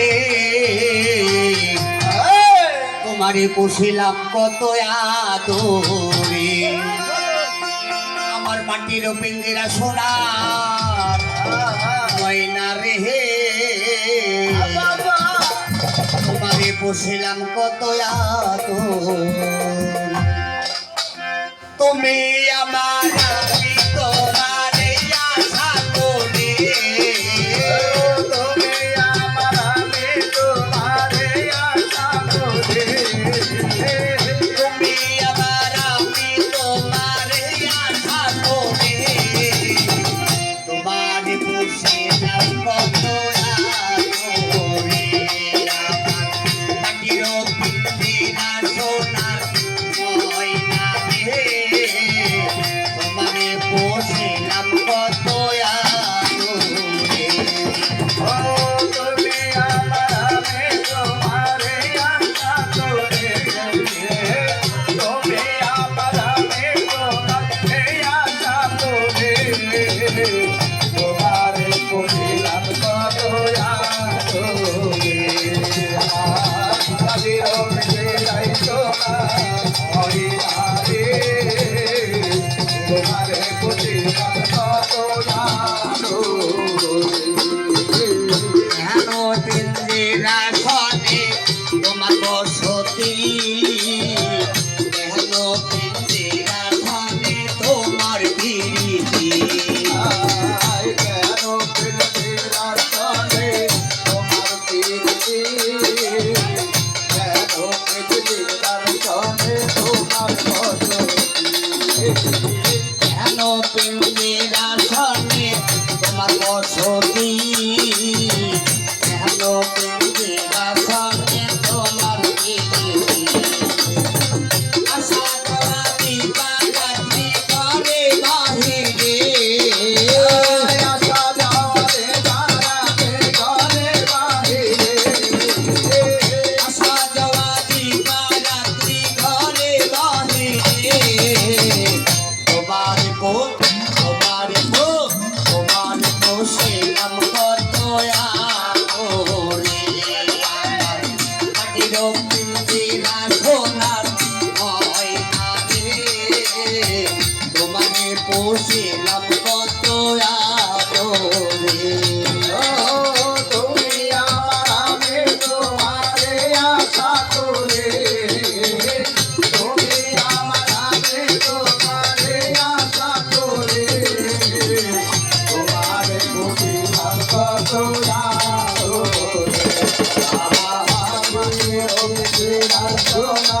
রে। তোমারে পুষিলাম কত আদরে। আমার মাটির পিঙ্গিরা সোনা ময়না রে। তোমারে পুষিলাম কত আদরে। তুমি আমার পাতা পুষিলাম কত আদরে তুমি আমার আমি তোমারে আশা করে, তুমি আমার আমি তোমারে আশা করে, তোমার পুষিলাম কত আদরে, আমার আমি তোমার সোনা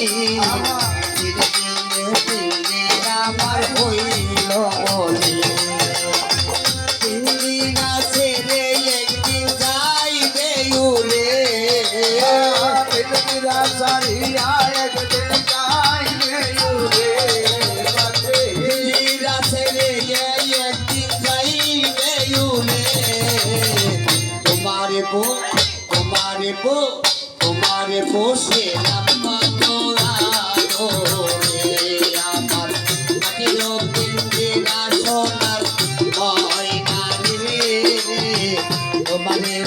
তোমারে পো তোমারে পো তোমারে পোষে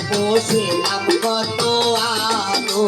পোষে আলো